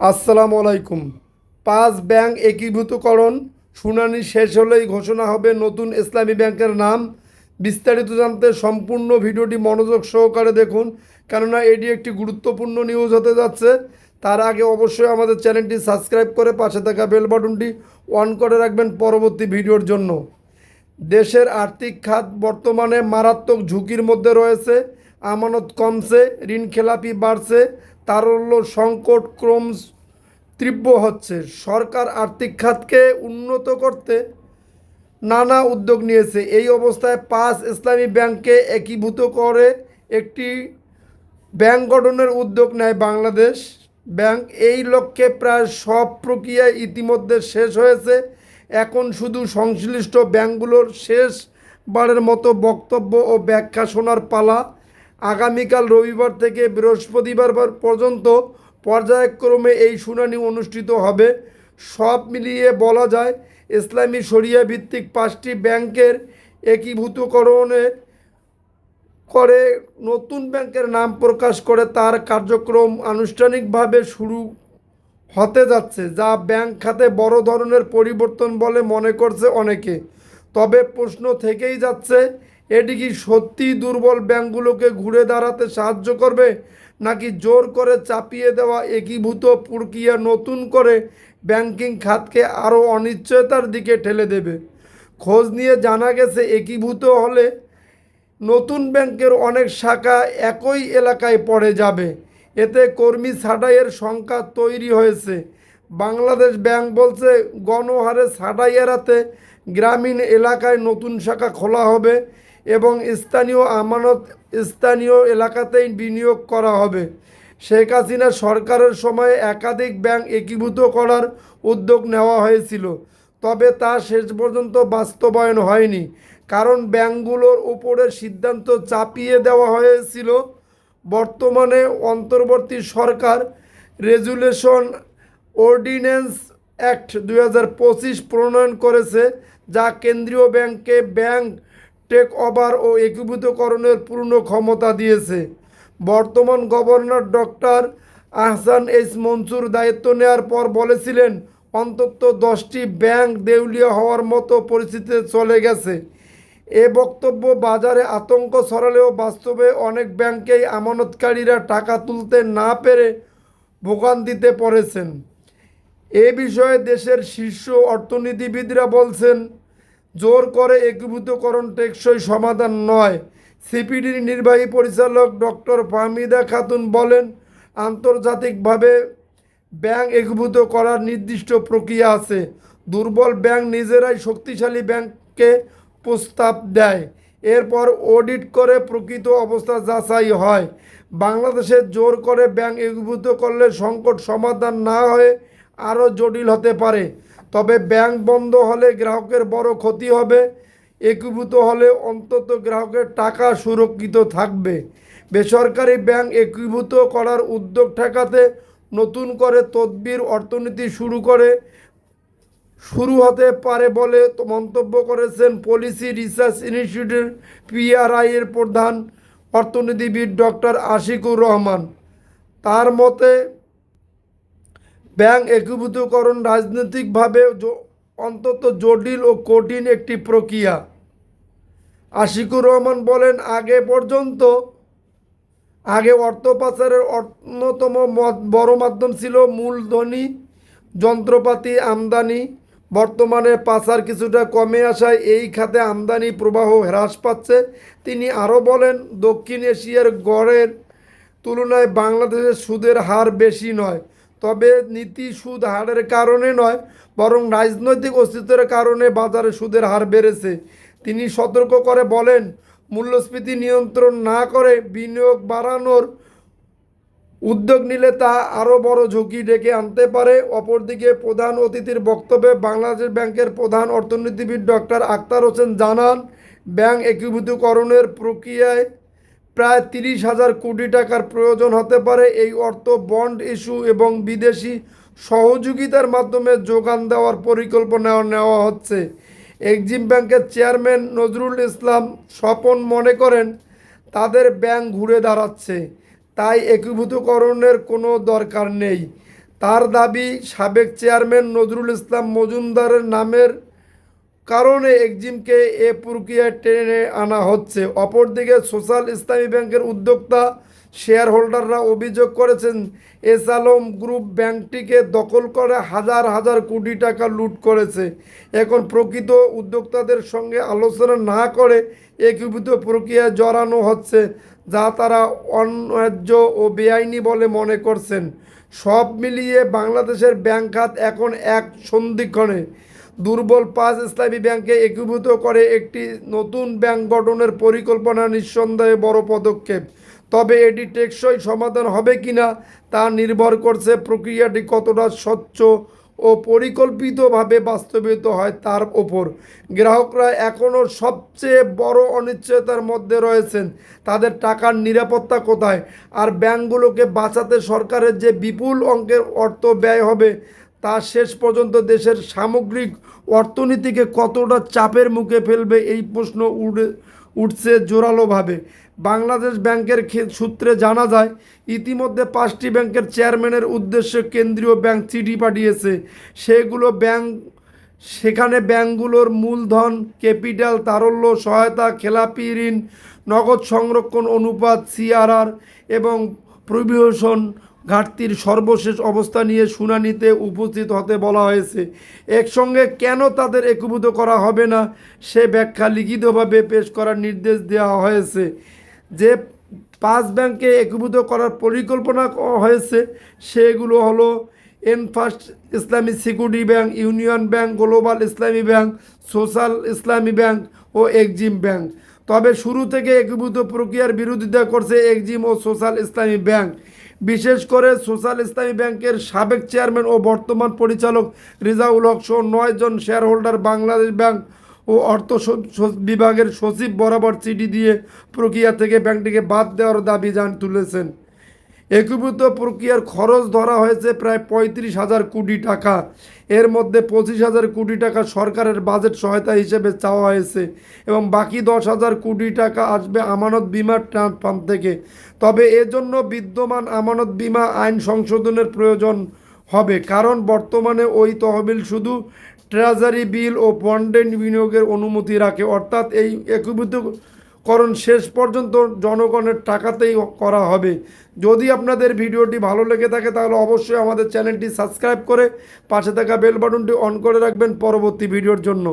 আসসালামু আলাইকুম। পাঁচ ব্যাংক একীভূতকরণ, শুনানি শেষ হলেই ঘোষণা হবে নতুন ইসলামী ব্যাংকের নাম। বিস্তারিত জানতে সম্পূর্ণ ভিডিওটি মনোযোগ সহকারে দেখুন, কেননা এটি একটি গুরুত্বপূর্ণ নিউজ হতে যাচ্ছে। তার আগে অবশ্যই আমাদের চ্যানেলটি সাবস্ক্রাইব করে পাশে থাকা বেল বাটনটি অন করে রাখবেন পরবর্তী ভিডিওর জন্য। দেশের আর্থিক খাত বর্তমানে মারাত্মক ঝুঁকির মধ্যে রয়েছে, আমানত কমছে, ঋণ খেলাপি বাড়ছে তারল্য সংকট ক্রম তীব্র হচ্ছে। সরকার আর্থিক খাতকে উন্নত করতে নানা উদ্যোগ নিয়েছে। এই অবস্থায় পাঁচ ইসলামী ব্যাংককে একীভূত করে একটি ব্যাংক গঠনের উদ্যোগ নেয় বাংলাদেশ ব্যাংক। এই লক্ষ্যে প্রায় সব প্রক্রিয়া ইতিমধ্যে শেষ হয়েছে। এখন শুধু সংশ্লিষ্ট ব্যাংকগুলোর শেষবারের মতো বক্তব্য ও ব্যাখ্যা শোনার পালা আগামীকাল রবিবার থেকে বৃহস্পতিবার পর্যন্ত পর্যায়ক্রমে এই শুনানি অনুষ্ঠিত হবে। সব মিলিয়ে বলা যায়, ইসলামী শরিয়া ভিত্তিক পাঁচটি ব্যাংকের একীভূতকরণে করে নতুন ব্যাংকের নাম প্রকাশ করে তার কার্যক্রম আনুষ্ঠানিকভাবে শুরু হতে যাচ্ছে, যা ব্যাংক খাতে বড় ধরনের পরিবর্তন বলে মনে করছে অনেকে। তবে প্রশ্ন থেকেই যাচ্ছে এটি কি সত্যি দুর্বল ব্যাংকগুলোকে ঘুরে দাঁড়াতে সাহায্য করবে, নাকি জোর করে চাপিয়ে দেওয়া একীভূত প্রক্রিয়া নতুন করে ব্যাংকিং খাতকে আরও অনিশ্চয়তার দিকে ঠেলে দেবে? খোঁজ নিয়ে জানা গেছে, একীভূত হলে নতুন ব্যাংকের অনেক শাখা একই এলাকায় পড়ে যাবে। এতে কর্মী ছাঁটাইয়ের সংখ্যা তৈরি হয়েছে। বাংলাদেশ ব্যাংক বলছে, গণহারে ছাঁটাই এড়াতে গ্রামীণ এলাকায় নতুন শাখা খোলা হবে। এবং স্থানীয় আমানত স্থানীয় এলাকাতেই বিনিয়োগ করা হবে। শেখ হাসিনা সরকারের সময়ে একাধিক ব্যাংক একীভূত করার উদ্যোগ নেওয়া হয়েছিল, তবে তা শেষ পর্যন্ত বাস্তবায়ন হয়নি। কারণ ব্যাংকগুলোর উপরে সিদ্ধান্ত চাপিয়ে দেওয়া হয়েছিল, বর্তমানে অন্তর্বর্তী সরকার রেজুলেশন অর্ডিন্যান্স অ্যাক্ট দুই হাজার পঁচিশ প্রণয়ন করেছে, যা কেন্দ্রীয় ব্যাংককে ব্যাংক টেক ওভার ও একীভূতকরণের পূর্ণ ক্ষমতা দিয়েছে। বর্তমান governor doctor Ahsan H Mansur দায়িত্ব নেওয়ার পর বলেছিলেন, অন্তত দশটি ব্যাংক দেউলিয়া হওয়ার মতো পরিস্থিতিতে চলে গেছে। এ বক্তব্য বাজারে আতঙ্ক ছড়ালেও বাস্তবে অনেক ব্যাংকেই আমানতকারীরা টাকা তুলতে না পেরে ভোগান্তিতে পড়েছেন। এ বিষয়ে দেশের শীর্ষ অর্থনীতিবিদরা বলছেন জোর করে একীভূতকরণ টেকসই সমাধান নয়। সিপিডির নির্বাহী পরিচালক ডক্টর ফাহমিদা খাতুন বলেন, আন্তর্জাতিকভাবে ব্যাংক একীভূত করার নির্দিষ্ট প্রক্রিয়া আছে। দুর্বল ব্যাংক নিজেরাই শক্তিশালী ব্যাংককে প্রস্তাব দেয়। এরপর অডিট করে প্রকৃত অবস্থা যাচাই হয়। বাংলাদেশে জোর করে ব্যাংক একীভূত করলে সংকট সমাধান না হয়ে আরও জটিল হতে পারে। তবে ব্যাংক বন্ধ হলে গ্রাহকের বড় ক্ষতি হবে। একীভূত হলে অন্তত গ্রাহকের টাকা সুরক্ষিত থাকবে। বেসরকারি ব্যাংক একীভূত করার উদ্যোগ ঠেকাতে নতুন করে তদবির অর্থনীতি শুরু করে, শুরু হতে পারে বলে মন্তব্য করেছেন পলিসি রিসার্চ ইনস্টিটিউটের পিআরআই এর প্রধান অর্থনীতিবিদ ডক্টর আশিকুর রহমান। তার মতে ব্যাংক একীভূতকরণ রাজনৈতিকভাবে অন্তত জটিল ও কঠিন একটি প্রক্রিয়া। আশিকুর রহমান বলেন, আগে পর্যন্ত, আগে অর্থ পাচারের অন্যতম বড় মাধ্যম ছিল মূলধনী, যন্ত্রপাতি, আমদানি। বর্তমানে পাচার কিছুটা কমে আসায় এই খাতে আমদানি প্রবাহ হ্রাস পাচ্ছে। তিনি আরও বলেন, দক্ষিণ এশিয়ার গড়ের তুলনায় বাংলাদেশের সুদের হার বেশি নয়। তবে নীতি সুদ হারের কারণে নয়, বরং রাজনৈতিক অস্তিত্বের কারণে বাজারে সুদের হার বেড়েছে। তিনি সতর্ক করে বলেন, মূল্যস্ফীতি নিয়ন্ত্রণ না করে বিনিয়োগ বাড়ানোর উদ্যোগ নিলে তা আরও বড় ঝুঁকি ডেকে আনতে পারে। অপরদিকে প্রধান অতিথির বক্তব্যে বাংলাদেশ ব্যাংকের প্রধান অর্থনীতিবিদ ডক্টর আক্তার হোসেন জানান, ব্যাংক একীভূতকরণের প্রক্রিয়ায় প্রায় তিরিশ হাজার কোটি টাকার প্রয়োজন হতে পারে এই অর্থ বন্ড ইস্যু এবং বিদেশি সহযোগিতার মাধ্যমে যোগান দেওয়ার পরিকল্পনা নেওয়া হচ্ছে। এক্সিম ব্যাংকের চেয়ারম্যান নজরুল ইসলাম স্বপন মনে করেন, তাদের ব্যাংক ঘুরে দাঁড়াচ্ছে, তাই একীভূতকরণের কোনো দরকার নেই। তার দাবি, সাবেক চেয়ারম্যান নজরুল ইসলাম মজুমদারের নামের কারণে এক্সিমকে এ প্রক্রিয়ায় টেনে আনা হচ্ছে। অপরদিকে সোশ্যাল ইসলামী ব্যাংকের উদ্যোক্তা শেয়ার হোল্ডাররা অভিযোগ করেছেন এস আলম গ্রুপ ব্যাংকটিকে দখল করে হাজার হাজার কোটি টাকা লুট করেছে। এখন প্রকৃত উদ্যোক্তাদের সঙ্গে আলোচনা না করে একীভূত প্রক্রিয়ায় জড়ানো হচ্ছে, যা তারা অন্যায্য ও বেআইনি বলে মনে করছেন। সব মিলিয়ে বাংলাদেশের ব্যাংক খাত এখন এক সন্ধিক্ষণে দুর্বল পাঁচ ইসলামী ব্যাংকে একীভূত করে একটি নতুন ব্যাংক গঠনের পরিকল্পনা নিঃসন্দেহে বড় পদক্ষেপ। তবে এটি টেকসই সমাধান হবে কিনা তা নির্ভর করছে প্রক্রিয়াটি কতটা স্বচ্ছ ও পরিকল্পিতভাবে বাস্তবায়িত হয় তার ওপর। গ্রাহকরা এখনও সবচেয়ে বড় অনিশ্চয়তার মধ্যে রয়েছেন। তাদের টাকার নিরাপত্তা কোথায়? আর ব্যাংকগুলোকে বাঁচাতে সরকারের যে বিপুল অঙ্কের অর্থ ব্যয় হবে তা শেষ পর্যন্ত দেশের সামগ্রিক অর্থনীতিকে কতটা চাপের মুখে ফেলবে এই প্রশ্ন উঠে উঠছে জোরালোভাবে। বাংলাদেশ ব্যাংকের সূত্রে জানা যায়, ইতিমধ্যে পাঁচটি ব্যাংকের চেয়ারম্যানের উদ্দেশ্যে কেন্দ্রীয় ব্যাংক চিঠি পাঠিয়েছে। সেগুলো ব্যাংক, সেখানে ব্যাংকগুলোর মূলধন, ক্যাপিটাল, তারল্য, সহায়তা, খেলাপি ঋণ, নগদ সংরক্ষণ অনুপাত, সিআরআর এবং প্রভিশন ঘাটতির সর্বশেষ অবস্থা নিয়ে শুনানিতে উপস্থিত হতে বলা হয়েছে। একসঙ্গে কেন তাদের একীভূত করা হবে না, সে ব্যাখ্যা লিখিতভাবে পেশ করার নির্দেশ দেওয়া হয়েছে। যে পাঁচ ব্যাংকে একীভূত করার পরিকল্পনা হয়েছে, সেগুলো হলো এনফাস্ট Islami security bank, union bank, global Islami bank, social Islami bank ও এক্সিম ব্যাংক। তবে শুরু থেকে একীভূত প্রক্রিয়ার বিরোধিতা করছে এক্সিম ও সোশ্যাল ইসলামী ব্যাংক। বিশেষ করে সোশ্যাল ইসলামী ব্যাংকের সাবেক চেয়ারম্যান ও বর্তমান পরিচালক রিজাউল হক সহ নয় জন শেয়ার হোল্ডার বাংলাদেশ ব্যাংক ও অর্থ বিভাগের সচিব বরাবর চিঠি দিয়ে প্রক্রিয়া থেকে ব্যাংকটিকে বাদ দেওয়ার দাবি জান তুলেছেন। একীভূত প্রক্রিয়ার খরচ ধরা হয়েছে প্রায় পঁয়ত্রিশ হাজার কোটি টাকা। এর মধ্যে পঁচিশ হাজার কোটি টাকা সরকারের বাজেট সহায়তা হিসেবে চাওয়া হয়েছে এবং বাকি দশ হাজার কোটি টাকা আসবে আমানত বিমার ট্রান্স ফান্ড থেকে। তবে এজন্য বিদ্যমান আমানত বিমা আইন সংশোধনের প্রয়োজন হবে, কারণ বর্তমানে ওই তহবিল শুধু ট্রেজারি বিল ও বন্ডে বিনিয়োগের অনুমতি রাখে। অর্থাৎ এই একীভূত করণ শেষ পর্যন্ত জনগণের টাকাতেই করা হবে। যদি আপনাদের ভিডিওটি ভালো লেগে থাকে, তাহলে অবশ্যই আমাদের চ্যানেলটি সাবস্ক্রাইব করে পাশে থাকা বেল বাটনটি অন করে রাখবেন পরবর্তী ভিডিওর জন্য।